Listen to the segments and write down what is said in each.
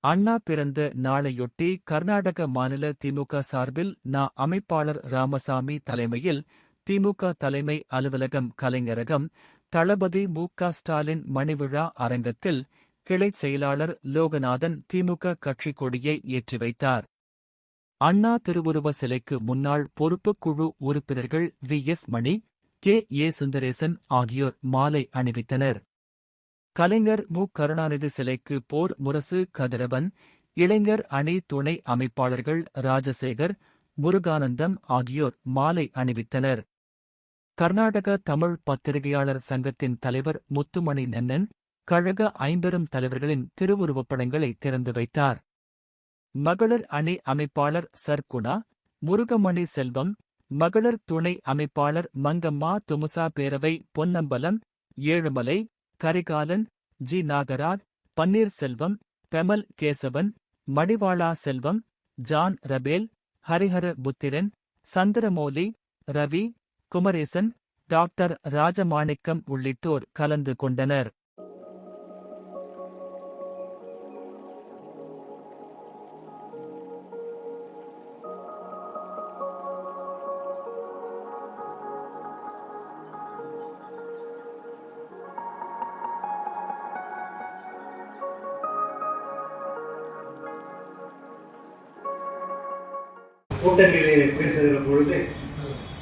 அண்ணா பிறந்த நாளையொட்டி கர்நாடக மாநில திமுக சார்பில் நா அமைப்பாளர் ராமசாமி தலைமையில் திமுக தலைமை அலுவலகம் கலைஞரகம் தளபதி மு க ஸ்டாலின் மணிவிழா அரங்கத்தில் கிளைச் செயலாளர் லோகநாதன் திமுக கட்சிக் கொடியை ஏற்றி வைத்தார். அண்ணா திருவுருவ சிலைக்கு முன்னாள் பொறுப்புக் குழு உறுப்பினர்கள் V S Mani K. A. Sundaresan ஆகியோர் மாலை அணிவித்தனர். கலைஞர் மு. கருணாநிதி சிலைக்கு போர் முரசு கதிரவன் இளைஞர் அணி துணை அமைப்பாளர்கள் ராஜசேகர் முருகானந்தம் ஆகியோர் மாலை அணிவித்தனர். கர்நாடக தமிழ் பத்திரிகையாளர் சங்கத்தின் தலைவர் முத்துமணி நன்னன் கழக ஐம்பெரும் தலைவர்களின் திருவுருவப் படங்களை திறந்து வைத்தார். மகளிர் அணி அமைப்பாளர் சர்க்குணா முருகமணி செல்வம் மகளிர் துணை அமைப்பாளர் மங்கம்மா துமுசா பேரவை Ponnambalam Ezhumalai Karikalan G. Nagaraj Panneerselvam BEML Kesavan Madiwala Selvam John Raphael Harihara Puthiran Chandramouli Ravi Kumaresan doctor Rajamanickam உள்ளிட்டோர் கலந்து கொண்டனர். கூட்டங்களிலே பேசுகிற பொழுது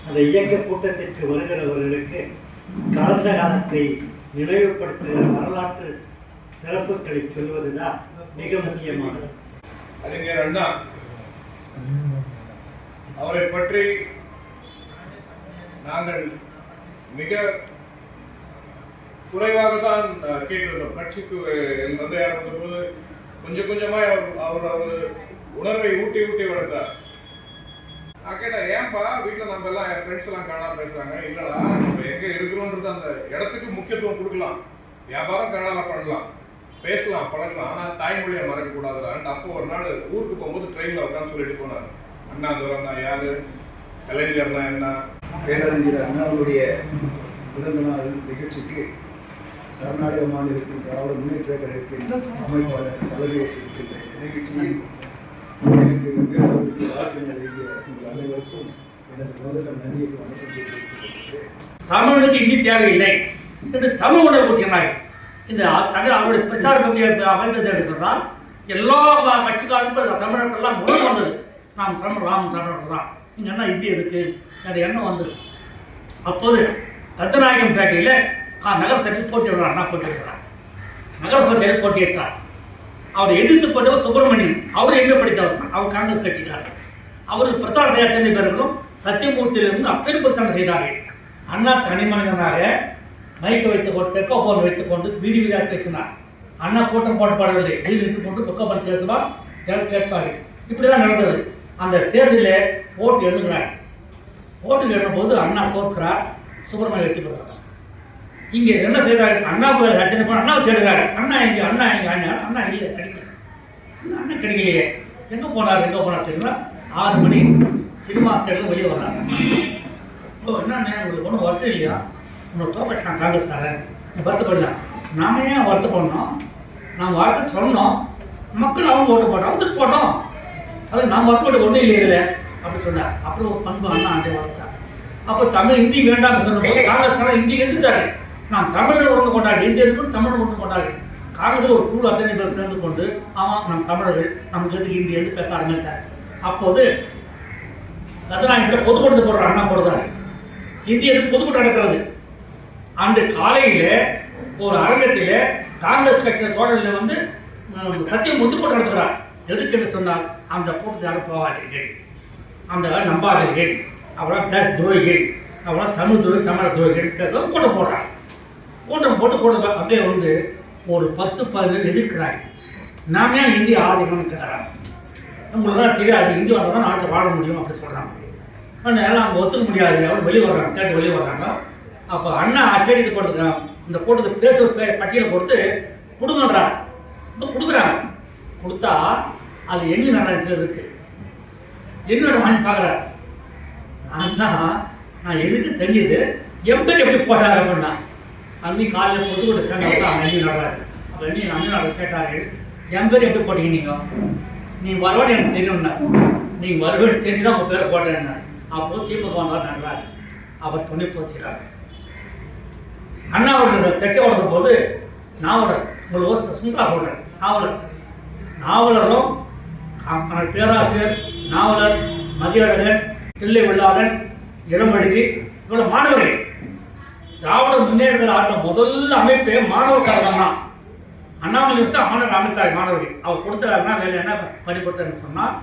அந்த இயக்க கூட்டத்திற்கு வருகிறவர்களுக்கு கடந்த காலத்தை நினைவுபடுத்துகிற வரலாற்று சிறப்புகளை சொல்வதுதான் மிக முக்கியமானது. அறிஞர் அண்ணா அவரை பற்றி நாங்கள் மிக குறைவாக தான் கேட்டிருந்தோம். கட்சிக்கு தந்தையார் வந்தபோது கொஞ்சம் கொஞ்சமாக அவர் அவர் அவர் உணர்வை ஊட்டி ஊட்டி வளர்த்தார். நான் கேட்டேன் ஏன்பா வீட்டில் நம்ம எல்லாம் என் ஃப்ரெண்ட்ஸ் எல்லாம் காணாம பேசுறாங்க? இல்லடா நம்ம எங்க இருக்கிறோன்றது அந்த இடத்துக்கு முக்கியத்துவம் கொடுக்கலாம். வியாபாரம் கனடால பண்ணலாம். பேசலாம் பழகலாம். ஆனால் தாய்மொழியை மறக்கக்கூடாதுடான்ட்டு அப்போ ஒரு நாள் ஊருக்கு போகும்போது ட்ரெயினில் உட்காந்து சொல்லிட்டு போனார். அண்ணா தூரம் தான் யாரு? கலைஞர்னா என்ன? பேரறிஞர் அண்ணாவுடைய பிறந்த நாள் நிகழ்ச்சிக்கு கர்நாடக மாநிலத்தின் திராவிட முன்னேற்ற கழகத்தின் அமைப்பாளர் தலைமையேற்றிருக்கின்ற நிகழ்ச்சியில் எனக்கு பேசுவதற்கு நல்கிய உங்கள் அனைவருக்கும் எனது முதல்ல நன்றியை வணக்கம் தமிழுக்கு இந்தி தேவையில்லை. என்று தமிழ் உணவு ஊட்டினார் இந்த தமிழ் அவருடைய பிரச்சார பகுதியை அமைந்தது என்று சொன்னால் எல்லா வ- தமிழர்கள்லாம் தமிழர்களெல்லாம் வந்தது. நாம் தமிழ் ராம் தமிழர் தான் இங்கே என்ன இந்தி இருக்கு? என்ற எண்ணம் வந்தது. அப்போது ரத்தநாயகம் பேட்டையில் நகர சபையில் போட்டியிடுறார் அண்ணா போட்டியிடுறார் நகர சபையில் போட்டியிட்டார். அவரை எதிர்த்து போட்டவர் சுப்பிரமணியன். அவர் என்ன படித்தவர் தான். அவர் காங்கிரஸ் கட்சிக்காரர். அவர் பிரச்சாரம் செய்ய அத்தனை பேருக்கும் சத்தியமூர்த்தியிலிருந்து அத்தனை பிரச்சாரம் செய்தார்கள். அண்ணா தனி மனிதனாக மைக்கை வைத்துக் கொண்டு பெக்கோபோன் வைத்துக் கொண்டு வீதி வீதியாக பேசினார். அண்ணா கூட்டம் போடப்படவில்லை. வீதி வைத்துக் கொண்டு பெக்கோபோன் பேசுவார் ஜனம் கேட்பார்கள். இப்படிதான் நடந்தது. அந்த தேர்தலில் ஓட்டு எழுதுகிறார் ஓட்டு எழுதும்போது அண்ணா தோற்கிறார் சுப்பிரமணியம் வெற்றி பெறுகிறார். இங்கே என்ன செய்கிறாரு அண்ணா போய் அத்தனை போனால் அண்ணா தேடுறாரு. அண்ணா இங்கே அண்ணா இங்கே அண்ணா அண்ணா இல்லை கிடைக்கல. அண்ணா கிடைக்கலையே. எங்கே போனார் எங்கே போனார் தெரியுமா? ஆறு மணி சினிமா தேடு வெளியே வர்றாங்க ஓ என்னண்ணே உங்களுக்கு ஒன்றும் வருத்தம் இல்லையா? உங்களை காங்கிரஸ் காங்கிரஸ்காரன் நீ வருத்தப்படலாம் நாம ஏன் வருத்தப்படணும் நாம் வார்த்தை சொன்னோம். மக்கள் அவங்க ஓட்டு போட்டோம். அவங்க போட்டோம். அது நாம் வருத்தப்பட்டு ஒன்றும் இல்லை அப்படின்னு அப்படி சொன்னார். அப்புறம் ஒரு பண்பு அண்ணா அண்டே வளர்த்தார். அப்போ தமிழ் ஹிந்தி வேண்டாம்னு சொன்னபோது காங்கிரஸ்காரன் ஹிந்தி எதிர்த்தாரு. நாம் தமிழில் உணர்ந்து கொண்டாடி ஹிந்தி எதிர்ப்பு தமிழ் ஒன்று கொண்டாடி காங்கிரஸில் ஒரு குழு அத்தனை பேர் சேர்ந்து கொண்டு ஆமாம் நம் தமிழர்கள் நமக்கு எதுக்கு ஹிந்தி என்று பேச ஆரம்பித்தார் அப்போது ரத்னாங்கிட்ட பொதுக்கூட்டத்தை போடுற அண்ணா போடுறாரு. இந்திய பொதுக்கூட்டம் நடக்கிறது. அன்று காலையில் ஒரு அரங்கத்தில் காங்கிரஸ் கட்சியின் தோழர்கள் வந்து சத்தியம் பொதுக்கூட்டம் நடத்துகிறார். எதுக்கு என்று சொன்னால் அந்த கூட்டத்தை யாரும் போகாதீர்கள். அந்த நம்பாதீர்கள். அவ்வளோ தேச துரோகிகள். அவ்வளோ தமிழ் துரோகி தமிழ் துரோகிகள் பேச கூட்டம் போடுறார் கூட்டம் போட்டு கூட்டம் அப்படியே வந்து ஒரு பத்து பதினேழு எதிர்க்கிறாங்க நாம ஏன் இந்திய ஆதரிக்கணும்னு கேட்குறாங்க உங்களுக்கு தெரியாது. இந்தி வந்தால் தான் நாட்டை வாழ முடியும் அப்படி சொல்கிறாங்க ஆனால் எல்லாம் அவங்க ஒத்துக்க முடியாது. அவர் வெளியே வர்றாங்க தேட்டர் வெளியே வர்றாங்க. அப்போ அண்ணா அச்சடித்து போட்டுருக்கான் இந்த கூட்டத்தை பேச பே- பட்டியலை கொடுத்து கொடுங்கன்றார். இப்போ கொடுக்குறாங்க. கொடுத்தா அது என்ன நடக்கு இருக்கு. என்னோட வாங்கி பார்க்குறாரு. நான் தான் நான் எதுக்கு தெரியுது எப்படி எப்படி போட்டாங்க அப்படின்னா அண்ணி காலையில் பொத்து கொடுக்குறேன் அவங்க அண்ணி நடுறாரு அப்போ அண்ணி அண்ணன் அவர் கேட்டாரு என் பேர் எட்டு போட்டீங்க? நீங்கள் நீ வருவான்னு எனக்கு தெரியும்னா. நீங்கள் வருவேன்னு தெரிஞ்சு தான் உங்கள் பேரை போட்டேன்னா. அப்போது தீபக் வந்தார் நடுறாரு அவர் துணி போச்சுறாரு அண்ணா அவர்கள் தைச்ச வளர்க்கும் போது நாவலர் உங்களுக்கு சுந்தரா சொல்கிறேன் நாவலர். நாவலரும் பேராசிரியர் நாவலர் மதியழகன் தில்லை வெள்ளாளன் இளமழிதி இவ்வளோ மாணவர்கள். திராவிட முன்னேற்ற ஆட்ட முதல் அமைப்பே மாணவர் தான் அண்ணாமலை வச்சு மாணவர் அமைத்தார் மாணவர்கள். அவர் கொடுத்தாருன்னா வேலை என்ன? பணி கொடுத்தாருன்னு சொன்னால்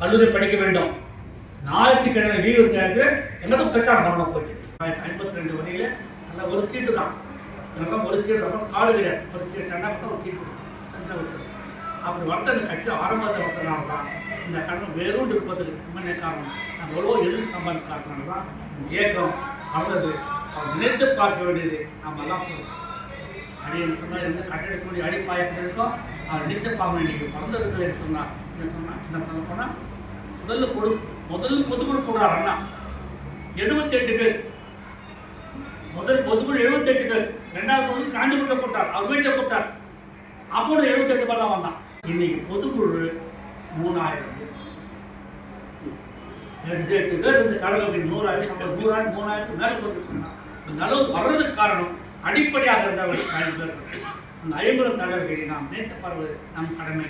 கல்லூரி படிக்க வேண்டும். ஞாயிற்றுக்கிழமை லீவு இருக்கிறது எங்கேயும் பிரச்சாரம் பண்ணணும்? போச்சு ஐம்பத்தி ரெண்டு வரையில் நல்ல ஒரு சீட்டு தான். எனக்கு ஒரு சீட்டு ரொம்ப காடு கிடையாது. ஒரு சீட்டு ரெண்டா மட்டும் ஒரு சீட்டு. அதில் வச்சிருக்கோம். அப்படி வளர்த்த இந்த கட்சி ஆரம்பத்தை வளர்த்தனால தான் இந்த கடன் வெறும் இருப்பதற்கு முன்னே காரணம். நம்ம எவ்வளோ எதிர்ப்பு சம்பாதிச்சு காரணம் தான் இயக்கம் வளர்ந்தது. அவர் நினைத்து பார்க்க வேண்டியது நம்ம எல்லாம் அடின்னு சொன்னால் எந்த கட்டிடத்துடைய அடிப்பாய எப்படி இருக்கோ அவர் நிச்சயம் பார்க்க இருக்குது என்று சொன்னார். என்ன சொன்னால் என்ன சொல்ல போனால் முதல்ல கொடு முதல் பொதுக்குழு போடுறார் அண்ணா. எழுபத்தெட்டு பேர். முதல் பொதுக்குழு எழுபத்தெட்டு பேர். ரெண்டாவது பொது காஞ்சிபுரத்தில் போட்டார் அவர் வீட்டில் போட்டார். அப்போது எழுபத்தெட்டு பேர் தான் வந்தான். இன்னைக்கு பொதுக்குழு மூணாயிரம் பேர். எட்டு பேர். இந்த கடலை நூறாயிரம் நூறாயிரம் மூணாயிரத்துக்கு மேலே போட்டு சொன்னான் அந்த அளவு வர்றதுக்கு காரணம் அடிப்படையாக இருந்தவர் ஐந்து அந்த ஐம்பது தலைவர்களை நாம் நினைத்து பார்வது நம் கடமை.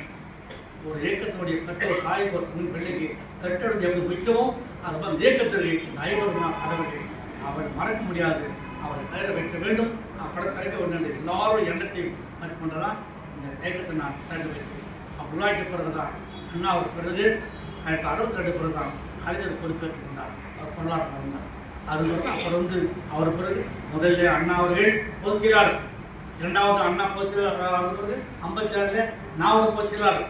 ஒரு இயக்கத்தினுடைய பெற்றோர் தாய் ஒரு பெண் பிள்ளைக்கு கட்டடத்தை எப்படி முக்கியமோ அது மாதிரி இயக்கத்திற்கு இந்த ஐம்பது கடவுளை அவர் மறக்க முடியாது. அவரை தயார வைக்க வேண்டும். நான் படம் திறக்க வேண்டும் எல்லாரும் எண்ணத்தையும் மதிக்கொண்டதான் இந்த தேக்கத்தை நான் திறந்து வைத்தேன். அவர் உருவாக்கிய பிறகுதான் அண்ணா அவர் பிறகு ஆயிரத்தி அறுபத்தி ரெண்டு பிறகு தான் கலைஞர் பொறுப்பேற்றுக் கொண்டார். அவர் பொருளாதாரம் வந்தார் அது வந்து அப்புறம் வந்து அவர் பிறகு முதல்ல அண்ணா அவர்கள் பொதுச்செயலாளர் இரண்டாவது அண்ணா பொதுச்செயலாளர் பிறகு ஐம்பத்தி ஆறுல நாவல் பொதுச்செயலாளர்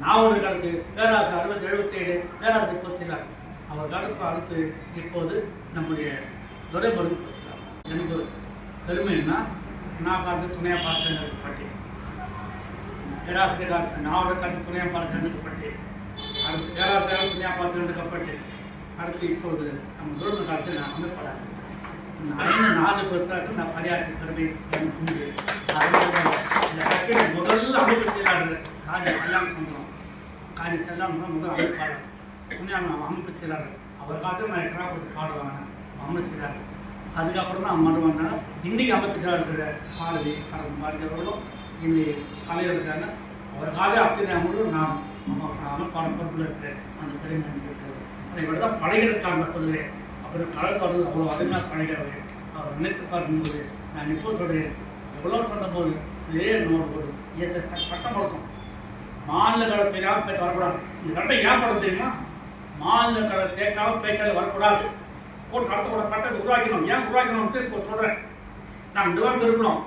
நாவலுக்கு அடுத்து பேராசு அறுபத்தி எழுபத்தி ஏழு பேராசை பொதுச்செயலாளர் அவர் அடுப்பு அடுத்து இப்போது நம்முடைய துரைமருது பொதுச்செயலாளர் எனக்கு பெருமைன்னா நான் பார்த்து துணையாக பார்த்தேன் பட்டி. பேராசிரியர் காலத்து நாவலை காலத்து துணையாக பார்த்து பட்டி. அடுத்து பேராசிரியர் துணையாக பார்த்து பட்டி. அடுத்து இப்போது நம்ம துருவ காலத்தில் நான் அமைப்படாது இந்த ஐந்து நாலு பேருக்காக நான் பணியாற்றி பெருமை எனக்கு உண்டு அதனால இந்த கட்சியை முதல்ல அமைப்பு செயலாளர் காஞ்சி கல்யாண சுந்தரம் காஞ்சி கல்யாண முதல் அமைப்பாளர் புண்ணியான அமைப்பு செயலாளர் அவர் காலத்தில் நான் எட்டனா கொடுத்து காடு வாங்கினேன் அமைப்பு செயலாளர் அதுக்கப்புறம் தான் அம்மன் வந்தாங்க இன்றைக்கி அமைப்பு செயலாளர் இருக்கிற பாரதி கடந்த பாரதியவர்களும் இன்னைக்கு கலையில் இருக்காங்க அவர் காலை அத்தனை அமர்வும் நான் அமைப்பாளர் பொறுப்பில் இருக்கிறேன் அந்த பெருமை அதை விட தான் பழகிறதுக்காக சொல்லுவேன். அப்புறம் கலக்காடு அவ்வளோ அருமையாக பழகிறது அவர் நினைத்து பார்க்கும்போது நான் இப்போ சொல்கிறேன் எவ்வளோ சொன்னபோது இதே நோட் போது ஏ சார் சட்டம் கொடுக்கும் மாநில கடத்தை ஏன் பேச வரக்கூடாது. இந்த சட்டம் ஏன் படம் தெரியுமா? மாநில கடை தேக்காம பேச்சாலே வரக்கூடாது. கோர்ட் நடத்தக்கூட சட்டத்தை உருவாக்கணும். ஏன் உருவாக்கணும்னு இப்போ சொல்கிறேன் நான் இந்த வாரம் இருக்கணும்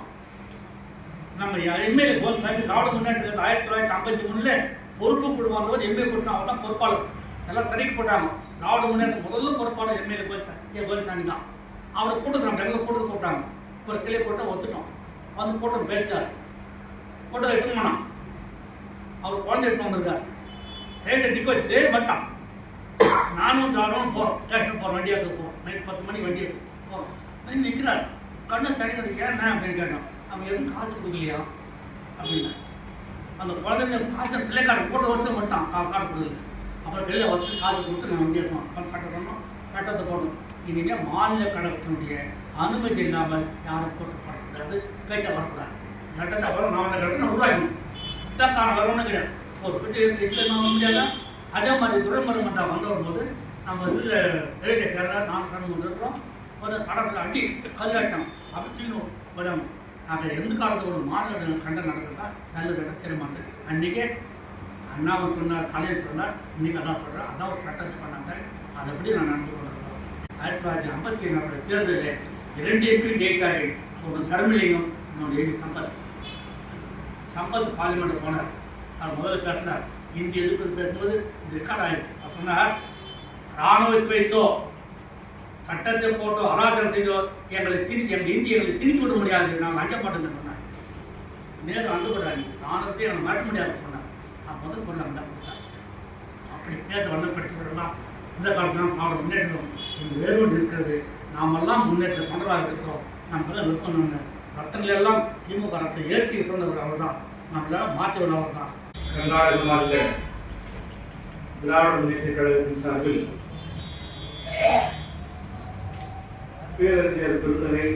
நம்ம எம்எல்ஏ கோல் சாமி திராவிட முன்னேற்றத்தில் ஆயிரத்தி தொள்ளாயிரத்தி ஐம்பத்தி மூணில் பொறுப்பு குழு வந்தவர் எம்ஏ புருஷன் அவர் தான் பொறுப்பாளர். எல்லாம் சரிக்கு போட்டாங்க. திராவிட முன்னேற்ற முதல்ல பொறுப்பான எம்எல்ஏ கோல்சாமி ஏ கோல்சாமி தான். அவரை கூட்டுக்கிறாங்க நம்ம எங்கே கூட்டு போட்டாங்க. ஒரு கிளை போட்டு ஒத்துட்டோம். வந்து கூட்டம் பேசிட்டார் கூட்டம் எடுக்க போனான் அவர் குழந்தை எட்டு வந்திருக்கார். ரேட்டை டிக்க வச்சுட்டு மட்டான் நானும் திராவிடம் போகிறோம் ஸ்டேஷன் போகிறோம் வண்டி எடுத்து போகிறோம் நைட் பத்து மணி வண்டி எடுத்து போகிறோம் நிற்கிறார் கண்ணு தண்ணி கட்டி ஏன் அப்படின்னு கேட்டோம். அவன் எதுவும் காசு கொடுக்கலையா? அப்படின்னா. அந்த குழந்தைங்க காசு பிள்ளைக்காரன் போட்டு வச்சு மட்டான் கா கொடுக்கல அப்புறம் வெளியில் வச்சு காசு கொடுத்து நான் வண்டி இருக்கணும் அப்புறம் சட்டம் சொன்னோம். சட்டத்தை போடணும். இனிமேல் மாநில கழகத்தினுடைய அனுமதி இல்லாமல் யாரும் போட்டுப்படக்கூடாது பேச்சை வரக்கூடாது சட்டத்தை அப்புறம் மாநில கழகத்தை உருவாக்கணும் இதான் காரணம் வரணும்னு கிடையாது. ஒரு பெட்டி இதில் முடியாதா? அதே மாதிரி துறைமுறை மன்றம் வந்து வரும்போது நம்ம இதில் ரயில்வே சேர்ற நான் சரணம் வந்துருக்கிறோம் ஒரு சடத்தில் அடி கல்லாட்டம் அடித்தோம் அப்படி தீணும் வரும் ஆக எந்த காலத்தில் ஒரு மாநில கண்டம் நடக்கிறதா? நல்லது தெரியுமாது அன்றைக்கே அண்ணாவும் சொன்னார் கலையை சொன்னார் இன்னைக்கு அதான் சொல்கிறேன் அதான் ஒரு சட்டத்தை பண்ணாங்க அதை எப்படி நான் நடந்து கொண்டிருக்கிறோம் ஆயிரத்தி தொள்ளாயிரத்தி ஐம்பத்தி ஏழாவோட தேர்தலில் இரண்டு எம்பி ஜெயித்தார்கள் ஒன்று தர்மலிங்கம் இன்னொன்று ஏபி சம்பத் சம்பத் பார்லிமெண்ட் போனார். அவர் முதல்ல பேசினார். இந்திய எதிர்ப்பு பேசும்போது இது ரெக்கார்ட் ஆயிருக்கு. அவர் சொன்னார் இராணுவத்தை வைத்தோ சட்டத்தை போட்டோ அராஜகம் செய்தோ எங்களை திணி எங்கள் இந்திய எங்களை திணித்து விட முடியாது. நாங்கள் அஞ்சப்பட்டோம்னு சொன்னார். நேரம் அண்டுபடாது ராணுவத்தை எங்களை மாற்ற முடியாது சொன்னார். முதல் பொருள் தான் அப்படி பேச வண்ணப்படுத்தி விடலாம் இந்த காலத்தில் நாம் முன்னேற்றம் எங்கள் இருக்கிறது. நாமெல்லாம் முன்னேற்ற தொண்டராக இருக்கிறோம். நம்ம விருப்பம் ரத்தங்கள் எல்லாம் திமுக ரத்தை ஏற்றி பிறந்தவர் அவர் தான் நம்மளால மாற்றி அவர் தான் கர்நாடக மாநில திராவிட முன்னேற்ற கழகத்தின் சார்பில் பேரறிஞர் விருதனை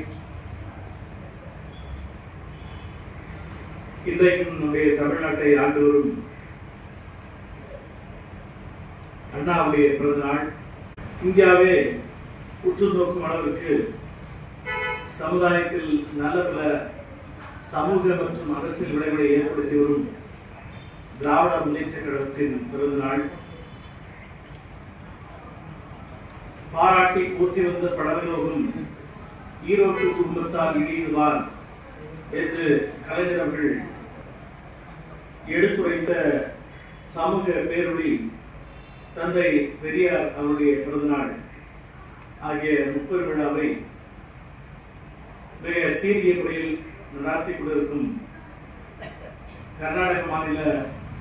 இன்றைக்கும் நம்முடைய தமிழ்நாட்டை ஆண்டு வரும் அண்ணாவுடைய பிறந்த நாள் இந்தியாவே உற்று நோக்கும் அளவிற்கு சமுதாயத்தில் நல்ல பல சமூக மற்றும் அரசியல் விளைவுகளை ஏற்படுத்தி வரும் திராவிட முன்னேற்ற கழகத்தின் பிறந்த நாள் பாராட்டி போற்றி வந்த படவிலோகம் ஈரோட்டு குடும்பத்தால் இடியுவார் என்று கலைஞர் அவர்கள் எடுத்துரைத்த சமூக பேரொழி தந்தை பெரியார் அவருடைய பிறந்தநாள் ஆகிய முப்பது விழாவை மிக சீரிய முறையில் நடாத்தி கொண்டிருக்கும் கர்நாடக மாநில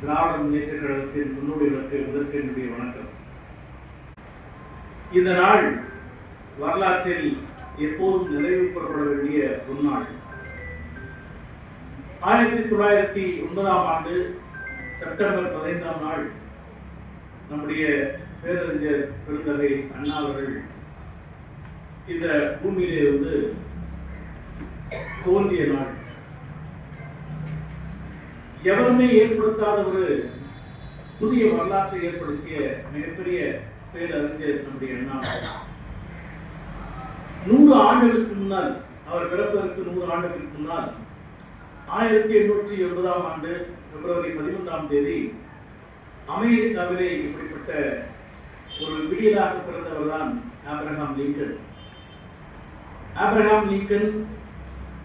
திராவிட முன்னேற்ற கழகத்தின் முன்னோடிகளுக்கு முதற்கு என்னுடைய வணக்கம். இந்த நாள் வரலாற்றில் எப்போதும் நினைவு வேண்டிய ஒரு நாள் ஆயிரத்தி தொள்ளாயிரத்தி ஒன்பதாம் ஆண்டு செப்டம்பர் பதினைந்தாம் நாள் நம்முடைய பேரறிஞர் பெருந்தகை அண்ணா அவர்கள் இந்த பூமியிலே வந்து தோன்றிய நாள். எவருமே ஏற்படுத்தாத ஒரு புதிய வரலாற்றை ஏற்படுத்திய மிகப்பெரிய பேரறிஞர் நம்முடைய அண்ணா நூறு ஆண்டுகளுக்கு முன்னால் அவர் பிறப்பதற்கு நூறு ஆண்டுகளுக்கு முன்னால் ஆயிரத்தி எண்ணூற்றி எண்பதாம் ஆண்டு பிப்ரவரி பதிமூன்றாம் தேதி அமெரிக்காவிலே இப்படிப்பட்ட ஒரு விடியலாக பிறந்தவர் தான் ஆப்ரஹாம் லிங்கன். ஆப்ரஹாம் லிங்கன்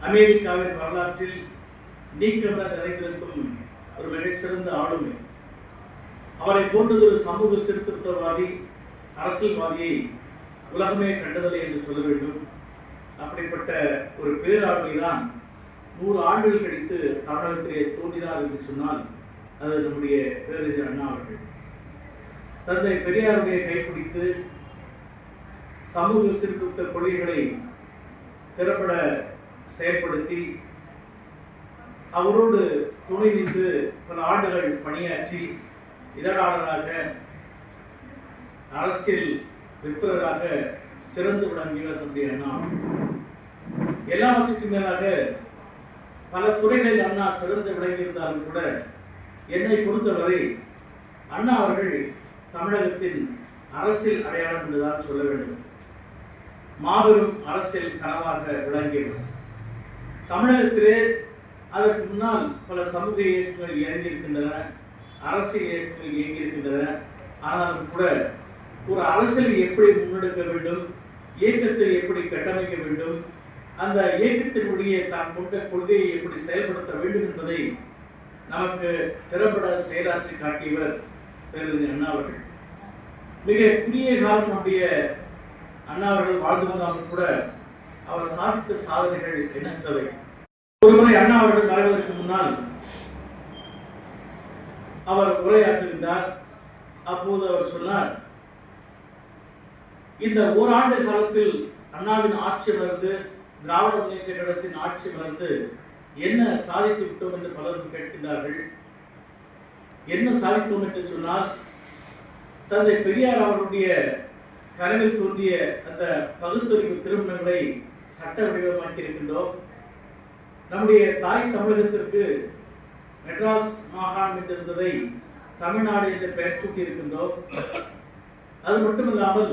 அமெரிக்காவின் வரலாற்றில் நீக்கமர நிறைந்திருக்கும் ஒரு மிகச்சிறந்த ஆளுமை. அவரை போன்றது ஒரு சமூக சீர்திருத்தவாதி அரசியல்வாதியை உலகமே கண்டதில்லை என்று சொல்ல வேண்டும். அப்படிப்பட்ட ஒரு பேராளுமை தான் நூறு ஆண்டுகள் கழித்து தமிழகத்திலே தோன்றினார் என்று சொன்னால் அது நம்முடைய பேரறிஞர் அண்ணா அவர்கள். தந்தை பெரியாருடைய கைப்பிடித்து சமூக சீர்திருத்த கொள்கைகளை திறப்பட செயற்படுத்தி அவரோடு துணை நின்று பல ஆண்டுகள் பணியாற்றி இதழாளராக அரசியல் விற்பவராக சிறந்து விளங்கியவர் தன்னுடைய அண்ணா எல்லாவற்றுக்கும் மேலாக பல துறைகளில் அண்ணா சிறந்து விளங்கியிருந்தாலும் கூட என்னை பொறுத்தவரை அண்ணா அவர்கள் தமிழகத்தின் அரசியல் அடையாளம் என்றுதான் சொல்ல வேண்டும். மாபெரும் அரசியல் கனவாக விளங்கியவர். தமிழகத்திலே அதற்கு முன்னால் பல சமூக இயக்கங்கள் இயங்கியிருக்கின்றன அரசியல் இயக்கங்கள் இயங்கியிருக்கின்றன. ஆனாலும் கூட ஒரு அரசியலை எப்படி முன்னெடுக்க வேண்டும் இயக்கத்தை எப்படி கட்டமைக்க வேண்டும் அந்த இயக்கத்தினுடைய தான் கொண்ட கொள்கையை எப்படி செயல்படுத்த வேண்டும் என்பதை நமக்கு திறம்பட செயலாற்றி காட்டியவர் பேரறிஞர் அண்ணா அவர்கள். மிக குறுகிய காலம் நம்முடைய அண்ணா அவர்கள் வாழ்ந்து வந்தாலும் கூட அவர் சாதித்த சாதனைகள் எண்ணற்றவை. ஒருமுறை அண்ணா அவர்கள் மறைவதற்கு முன்னால் அவர் உரையாற்றுகின்றார். அப்போது அவர் சொன்னார் இந்த ஓராண்டு காலத்தில் அண்ணாவின் ஆட்சி வளர்ந்து திராவிட முன்னேற்ற கழகத்தின் ஆட்சி வளர்ந்து என்ன சாதித்து விட்டோம் என்று பலரும் கேட்கின்றார்கள்? என்ன சாதித்தோம் என்று சொன்னால் தந்தை பெரியார் அவருடைய கனவில் தோன்றிய அந்த பகுத்தறிவு திருமணங்களை சட்ட வடிவமாக்கி இருக்கின்றோம் நம்முடைய தாய் தமிழகத்திற்கு மெட்ராஸ் மாகாணம் என்றிருந்ததை தமிழ்நாடு என்று பெயர் சூட்டி இருக்கின்றோம் அது மட்டுமில்லாமல்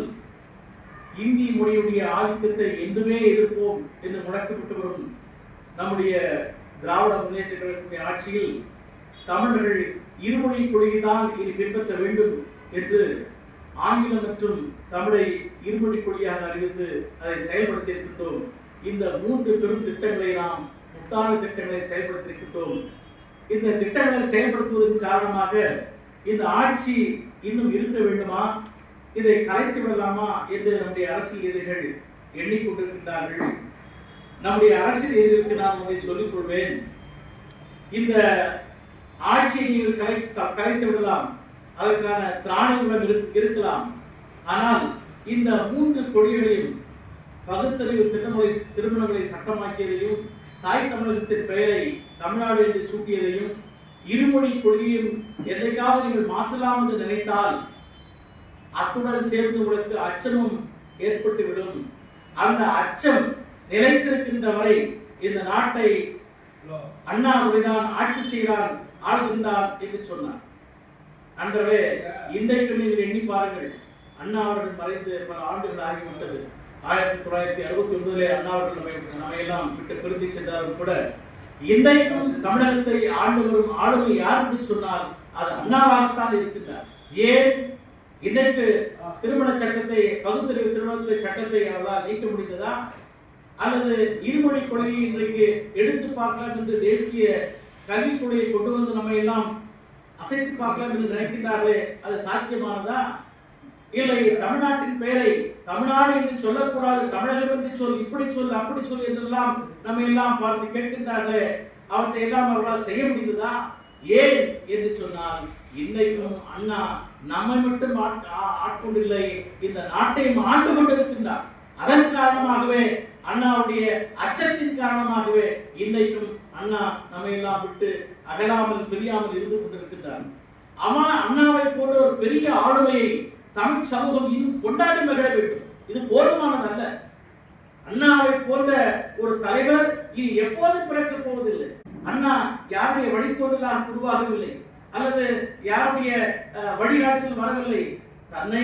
இந்தி மொழியுடைய ஆதிக்கத்தை என்றுமே எதிர்ப்போம் என்று முழக்கப்பட்டு வரும் நம்முடைய திராவிட முன்னேற்ற கழகத்தினுடைய ஆட்சியில் தமிழர்கள் இருமொழி கொள்கைதான் இனி பின்பற்ற வேண்டும் என்று ஆங்கிலம் மற்றும் தமிழை இருமொழி கொள்கையாக அறிவித்து அதை செயல்படுத்தி இருக்கின்றோம் இந்த மூன்று பெரும் திட்டங்களை நாம் முத்தான திட்டங்களை செயல்படுத்தியிருக்கின்றோம். இந்த திட்டங்களை செயல்படுத்துவதன் காரணமாக இந்த ஆட்சி இன்னும் இருக்க வேண்டுமா? இதை கலைத்து விடலாமா என்று நம்முடைய அரசியல் எதிரிகள் எண்ணிக்கொண்டிருக்கின்றார்கள். நம்முடைய அரசியல் எதிரிகளுக்கு நான் அதை சொல்லிக் கொள்வேன். இந்த ஆட்சியை நீங்கள் கலை கலைத்து விடலாம். அதற்கான திராணி உடன் இருக்கலாம். ஆனால் இந்த மூன்று கொடிகளையும் பகுத்தறிவு திருமலை திருமணங்களை சட்டமாக்கியதையும் தாய் தமிழகத்தின் பெயரை தமிழ்நாடு என்று சூட்டியதையும் இருமொழி கொள்கையும் என்றைக்காவது நீங்கள் மாற்றலாம் என்று நினைத்தால் அத்துடன் சேர்ந்து உங்களுக்கு அச்சமும் ஏற்பட்டுவிடும். அந்த அச்சம் நிலைத்திருக்கின்ற வரை இந்த நாட்டை அண்ணா ஆட்சி செய்கிறான் ஆளுகின்றான் என்று சொன்னார். அன்றவே இன்றைக்கு நீங்கள் எண்ணி பாருங்கள் அண்ணா அவர்கள் மறைந்து பல ஆண்டுகள் ஆகிவிட்டது. ஆயிரத்தி தொள்ளாயிரத்தி அறுபத்தி ஒன்பதிலே அண்ணா அவர்கள் நம்மை விட்டு பிரிந்து சென்றாலும் கூட இன்றைக்கும் தமிழகத்தை ஆண்டு வரும் ஆளுமை யாருக்கு சொன்னால் அது அண்ணாவாகத்தான் இருக்கின்றார். ஏன்? இன்றைக்கு திருமண சட்டத்தை பகுத்தறிவு திருமணத்தை சட்டத்தை அவர்களால் நீக்க முடிந்ததா? அல்லது இருமொழி கொள்கையை இன்றைக்கு எடுத்து பார்க்கலாம் என்று தேசிய கல்விக் கொள்கையை கொண்டு வந்து நம்ம எல்லாம் அசைத்து பார்க்கலாம் என்று நினைக்கின்றார்களே அது சாத்தியமானதா? இல்லை தமிழ்நாட்டின் பெயரை தமிழ்நாடு என்று சொல்லக்கூடாது தமிழகம் என்று சொல் இப்படி சொல் அப்படி சொல் என்றெல்லாம் நம்ம எல்லாம் பார்த்து கேட்கின்றார்களே. அவற்றை எல்லாம் அவர்களால் செய்ய முடிந்ததா? ஏன் என்று சொன்னால் இன்னைக்கும் அண்ணா நம்மை மட்டும் ஆட்கொண்டில்லை இந்த நாட்டையும் ஆண்டு கொண்டிருக்கின்றார். அதன் காரணமாகவே அண்ணாவுடைய அச்சத்தின் காரணமாகவே இன்றைக்கும் அண்ணா நம்மை எல்லாம் விட்டு அகலாமல் பிரியாமல் இருந்து கொண்டிருக்கின்றார். அம்மா அண்ணாவை போன்ற ஒரு பெரிய ஆளுமையை தமிழ் சமூகம் இன்னும் கொண்டாடி மகிழ வேண்டும். இது போதுமானதல்ல. அண்ணாவை போன்ற ஒரு தலைவர் இது எப்போதும் பிறக்கப் போவதில்லை? அண்ணா யாருடைய வழித்தோடலாக உருவாகவில்லை. அல்லது யாருடைய அஹ், வழிகாட்டில் வரவில்லை? தன்னை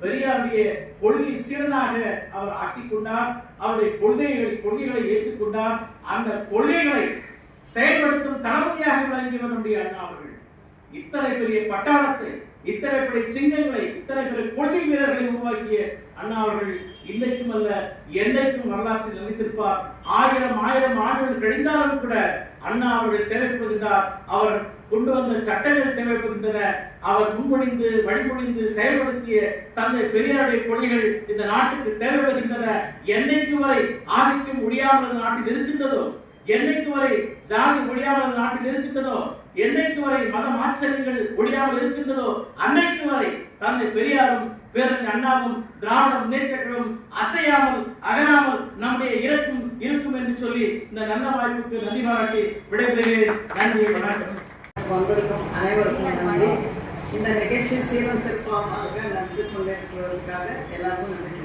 பெரியாருடைய கொள்கை சீரனாக அவர் ஆக்கிக் கொண்டார். அவருடைய கொள்கைகள் கொள்கைகளை ஏற்றுக்கொண்டார் அந்த கொள்கைகளை செயல்படுத்தும் தளபதியாக விளங்கியவர் நம்முடைய அண்ணா அவர்கள். இத்தனை பெரிய பட்டாளத்தை இத்தனை பெரிய சிங்கங்களை இத்தனை பெரிய கொள்கை வீரர்களை உருவாக்கிய அண்ணா அவர்கள் இன்னைக்கும் அல்ல என்றைக்கும் வரலாற்றில் நினைத்திருப்பார். ஆயிரம் ஆயிரம் ஆண்டுகள் கழிந்தாலும் கூட அண்ணா அவர்கள் தேவைப்படுகின்றார் அவர் கொண்டு வந்த சட்டங்கள் தேவைப்படுகின்றன அவர் முன்மொழிந்து வழிமொழிந்து செயல்படுத்திய தந்தை பெரியாருடைய கொள்கைகள் இந்த நாட்டுக்கு தேவைப்படுகின்றன. என்னைக்கு வரை ஆதிக்கம் முடியாமல் நாட்டில் இருக்கின்றதோ? என்னைக்கு வரை ஜாதி ஒழியாமல் நாட்டில் இருக்கின்றதோ? என்னைக்கு வரை மத மாச்சரியங்கள் ஒழியாமல் இருக்கின்றதோ? அன்னைக்கு வரை தந்தை பெரியாரும் பேரறிஞர் அண்ணாவும் திராவிட முன்னேற்றங்களும் அசையாமல் அகராமல் நம்முடைய இறக்கும் இருக்கும் என்று சொல்லி இந்த நல்ல வாய்ப்புக்கு நன்றி பாராட்டி விடைபெறுகிறேன். நன்றி வணக்கம். வந்திருக்கும் அனைவருக்கும் நன்றி. இந்த நிகழ்ச்சி சீரம் சிறப்பாக நடந்து கொண்டிருக்கிறதுக்காக எல்லாருக்கும் நன்றி.